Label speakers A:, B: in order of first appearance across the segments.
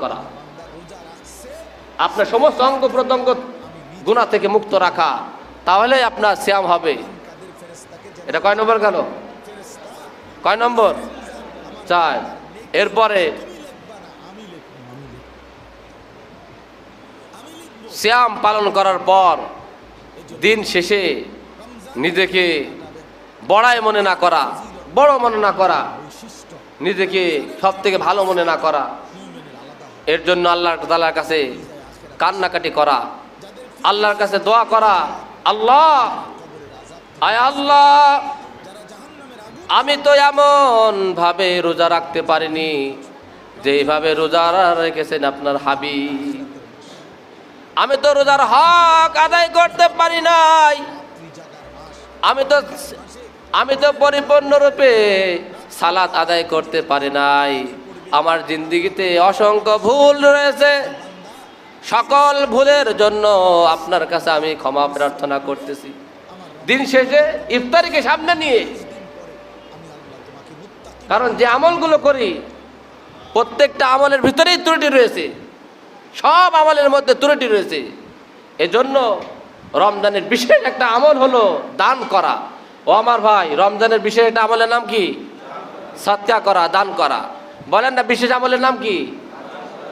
A: করা। আপনার সমস্ত অঙ্গ প্রত্যঙ্গ গুণা থেকে মুক্ত রাখা তাহলে আপনার শ্যাম হবে। এটা কয় নম্বর গেল? কয় নম্বর? চার। এরপরে শ্যাম পালন করার পর, দিন শেষে নিজেকে বড়াই মনে না করা, বড় মনে না করা, নিজেকে সব থেকে ভালো মনে না করা এর জন্য আল্লাহ তালার কাছে কান্নাকাটি করা, আল্লাহর কাছে দোয়া করা, আল্লাহ, আয় আল্লাহ, আমি তো এমন ভাবে রোজা রাখতে পারিনি যেইভাবে রোজা রেখেছেন আপনার হাবি আমি তো রোজার হক আদায় করতে পারি নাই। আমি তো আমি তো পরিপূর্ণরূপে সালাত আদায় করতে পারি নাই। আমার জিন্দিগিতে অসংখ্য ভুল রয়েছে। সকল ভুলের জন্য আপনার কাছে আমি ক্ষমা প্রার্থনা করতেছি। দিন শেষে ইফতারিকে সামনে নিয়ে, কারণ যে আমলগুলো করি, প্রত্যেকটা আমলের ভিতরেই ত্রুটি রয়েছে। সব আমলের মধ্যে ত্রুটি রয়েছে। এজন্য রমজানের বিশেষ একটা আমল হলো দান করা। ও আমার ভাই, রমজানের বিশেষ একটা আমলের নাম কি? সত্যা করা, দান করা। বলেন না বিশেষ আমলের নাম কি?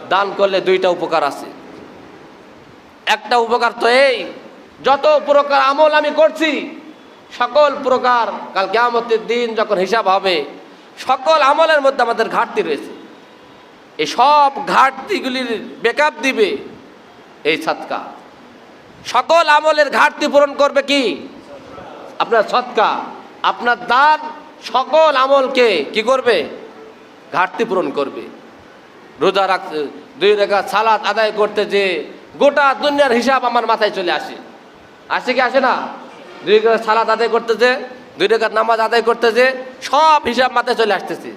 A: দান করলে দুইটা উপকার আছে। একটা উপকার তো এই, যত প্রকার আমল আমি করছি, সকল প্রকার কাল কেয়ামতের দিন যখন হিসাব হবে, সকল আমলের মধ্যে আমাদের ঘাটতি রয়েছে। এই সব ঘাটতিগুলির বেকআপ দিবে এই সৎকা। সকল আমলের ঘাটতি পূরণ করবে কি? আপনার সৎকা। আপনার দান সকল আমলকে কি করবে? ঘাটতি পূরণ করবে। রোজা রাখতে দুই রেখা সালাত আদায় করতে যে গোটা দুনিয়ার হিসাব আমার মাথায় চলে আসে। আসে কি আসে না? দুই রেখা সালাত আদায় করতে যে, দুই রেখা নামাজ আদায় করতে যে, সব হিসাব মাথায় চলে আসতেছে।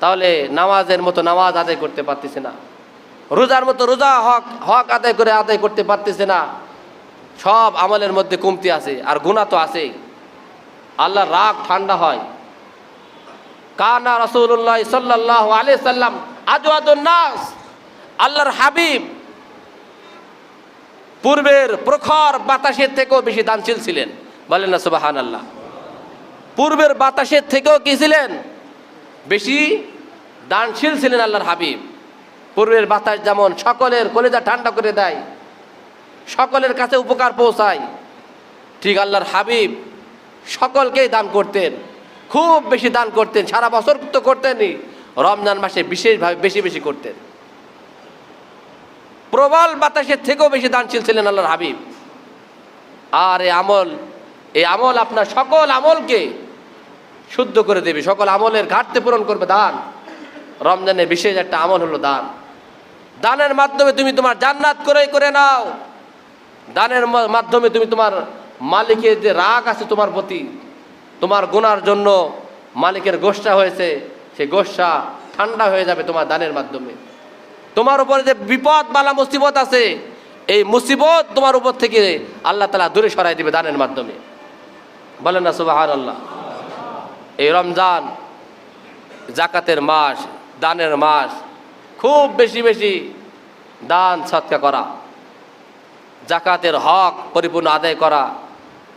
A: তাহলে নামাজের মতো নামাজ আদায় করতে পারতেছে না। রোজার মতো রোজা হক হক আদায় করে আদায় করতে পারতেছে না। সব আমলের মধ্যে কমতি আছে, আর গুণা তো আছেই। আল্লাহ রাগ ঠান্ডা হয়। কানা রসুল্লাহ সাল্লাহ আলি সাল্লাম নাস, আল্লাহর হাবিব পূর্বের প্রখর বাতাসের থেকেও বেশি দানশীল ছিলেন। বলেন না সুবাহান আল্লাহ পূর্বের বাতাসের থেকেও কি ছিলেন? বেশি দানশীল ছিলেন আল্লাহর হাবিব। পূর্বের বাতাস যেমন সকলের কলেজা ঠান্ডা করে দেয়, সকলের কাছে উপকার পৌঁছায়, ঠিক আল্লাহর হাবিব সকলকেই দান করতেন। খুব বেশি দান করতেন, সারা বছর তো করতেনই। রমজান মাসে বিশেষভাবে বেশি বেশি করতেন। প্রবল বাতাসের থেকেও বেশি দানশীল ছিলেন আল্লাহর হাবিব। আর এই আমল এই আমল আপনার সকল আমলকে শুদ্ধ করে দেবে, সকল আমলের ঘাটতি পূরণ করবে দান। রমজানের বিশেষ একটা আমল হলো দান। দানের মাধ্যমে তুমি তোমার জান্নাত করে করে নাও। দানের মাধ্যমে তুমি তোমার মালিকের যে রাগ আছে তোমার প্রতি তোমার গুনার জন্য মালিকের গোষ্ঠা হয়েছে, সেই গোষ্ঠা ঠান্ডা হয়ে যাবে তোমার দানের মাধ্যমে। তোমার উপরে যে বিপদ বালা মুসিবত আছে, এই মুসিবত তোমার উপর থেকে আল্লাহ তালা দূরে সরাই দিবে দানের মাধ্যমে। বলেন না সুবাহ আল্লাহ এই রমজান জাকাতের মাস, দানের মাস, খুব বেশি বেশি দান সৎকা করা, জাকাতের হক পরিপূর্ণ আদায় করা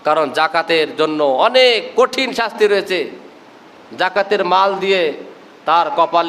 A: কারণ জাকাতের জন্য অনেক কঠিন শাস্তি রয়েছে। জাকাতের মাল দিয়ে তার কপালে